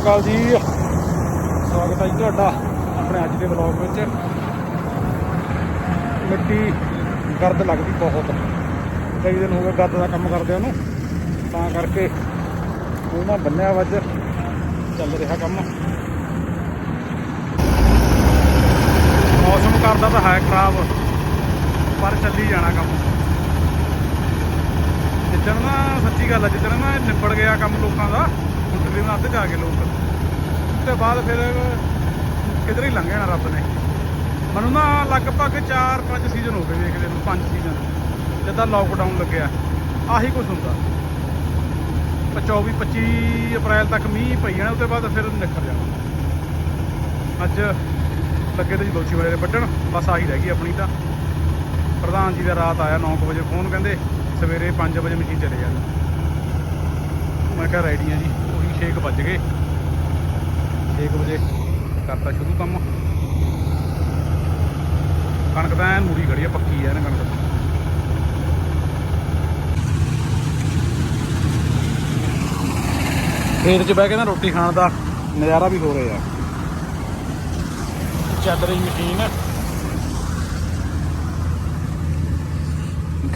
ਸ਼੍ਰੀ ਅਕਾਲ ਜੀ। ਸਵਾਗਤ ਹੈ ਜੀ ਤੁਹਾਡਾ ਆਪਣੇ ਅੱਜ ਦੇ ਵਲੌਗ ਵਿੱਚ। ਮਿੱਟੀ ਗਰਦ ਲੱਗਦੀ ਬਹੁਤ। ਕਈ ਦਿਨ ਹੋ ਗਏ ਗਰਦ ਦਾ ਕੰਮ ਕਰਦੇ ਉਹਨੂੰ ਤਾਂ ਕਰਕੇ ਉਹ ਨਾ ਬੰਨਿਆ ਵੱਜ ਚੱਲ ਰਿਹਾ ਕੰਮ। ਮੌਸਮ ਕਰਦਾ ਤਾਂ ਹੈ ਖਰਾਬ, ਪਰ ਚੱਲੀ ਜਾਣਾ ਕੰਮ। ਜਿੱਦਣ ਨਾ, ਸੱਚੀ ਗੱਲ ਆ, ਜਿੱਦਣ ਨਾ ਇਹ ਨਿਬੜ ਗਿਆ ਕੰਮ ਲੋਕਾਂ ਦਾ ਕੁੰਡਲੀ ਨਾਲ ਅੱਧ ਜਾ ਕੇ ਲੋਕ। ਤੇ ਬਾਅਦ ਫਿਰ ਕਿਧਰ ਹੀ ਲੰਘ ਜਾਣਾ ਰੱਬ ਨੇ। ਮੈਨੂੰ ਨਾ ਲਗਭਗ 4-5 ਸੀਜ਼ਨ ਹੋ ਗਏ ਵੇਖਦੇ ਨੂੰ 5 ਸੀਜ਼ਨ ਜਿੱਦਾਂ ਲੋਕਡਾਊਨ ਲੱਗਿਆ, ਆਹੀ ਕੁਝ ਹੁੰਦਾ। 24 25 ਅਪ੍ਰੈਲ ਤੱਕ ਮੀਂਹ ਪਈ ਜਾਣਾ, ਉਹਦੇ ਬਾਅਦ ਫਿਰ ਨਿਕਲ ਜਾਣਾ। ਅੱਜ ਲੱਗੇ ਤੇ ਜੀ ਦੋਸ਼ੀ ਵਾਲੇ ਦੇ ਵੱਢਣ, ਬਸ ਆਹੀ ਰਹਿ ਗਈ ਆਪਣੀ ਤਾਂ। ਪ੍ਰਧਾਨ ਜੀ ਦਾ ਰਾਤ ਆਇਆ 9 ਵਜੇ ਫੋਨ, ਕਹਿੰਦੇ ਸਵੇਰੇ 5 ਵਜੇ ਮਸ਼ੀਨ ਚਲੇ ਜਾਣਾ ਮੈਂ ਕਿਹਾ ਰੈਡੀ ਆ ਜੀ, ਉਹੀ 6 ਵੱਜ ਗਏ। 6 ਵਜੇ ਕਰਤਾ ਸ਼ੁਰੂ ਕੰਮ। ਕਣਕ ਤਾਂ ਐਨ ਮੂਰੀ ਖੜੀ ਆ, ਪੱਕੀ ਐ ਨਾ ਕਣਕ। ਖੇਤ 'ਚ ਬਹਿ ਕੇ ਨਾ ਰੋਟੀ ਖਾਣ ਦਾ ਨਜ਼ਾਰਾ ਵੀ ਹੋ ਰਿਹਾ। ਚੱਲ ਰਹੀ ਮਸ਼ੀਨ।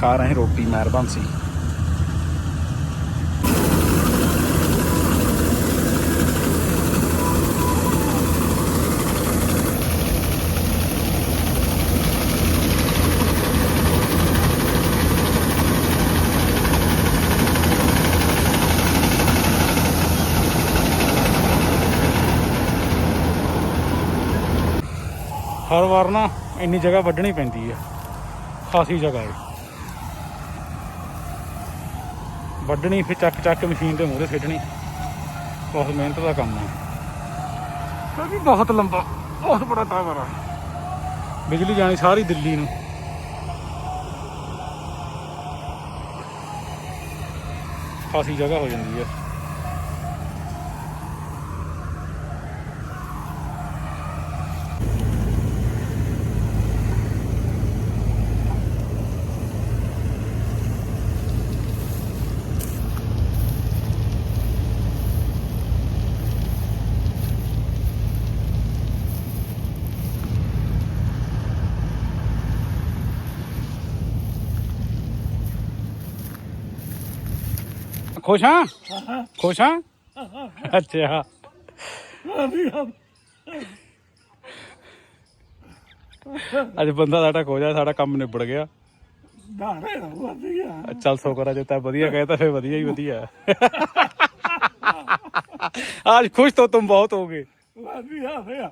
ਖਾ ਰਹੇ ਰੋਟੀ ਮਿਹਰਬਾਨ ਸੀ। ਹਰ ਵਾਰ ਨਾ ਇੰਨੀ ਜਗ੍ਹਾ ਵੱਢਣੀ ਪੈਂਦੀ ਹੈ। ਖਾਸੀ ਜਗ੍ਹਾ ਹੈ। ਵੱਢਣੀ ਫਿਰ ਚੱਕ ਚੱਕ ਮਸ਼ੀਨ ਦੇ ਮੂਹਰੇ ਖੇਡਣੀ। ਬਹੁਤ ਮਿਹਨਤ ਦਾ ਕੰਮ ਹੈ। ਵੀ ਬਹੁਤ ਲੰਬਾ ਬਹੁਤ ਬੜਾ ਟਾਵਰ ਆ। ਬਿਜਲੀ ਜਾਣੀ ਸਾਰੀ ਦਿੱਲੀ ਨੂੰ। ਖਾਸੀ ਜਗ੍ਹਾ ਹੋ ਜਾਂਦੀ ਹੈ। ਖੁਸ਼ ਹਾਂ ਖੁਸ਼ ਹਾਂ ਅੱਛਾ ਅੱਜ ਬੰਦਾ ਸਾਡਾ ਖੋ ਜਾ ਸਾਡਾ ਕੰਮ ਨਿਬੜ ਗਿਆ ਧਾਰੇ ਵਧੀਆ ਚੱਲ ਸ਼ੁਕਰ ਆ ਜੇ ਤਾਂ ਵਧੀਆ ਕਹੇ ਤਾਂ ਫਿਰ ਵਧੀਆ ਹੀ ਵਧੀਆ आज खुश तो तुम बहुत होगे ਵਧੀਆ ਹੋਇਆ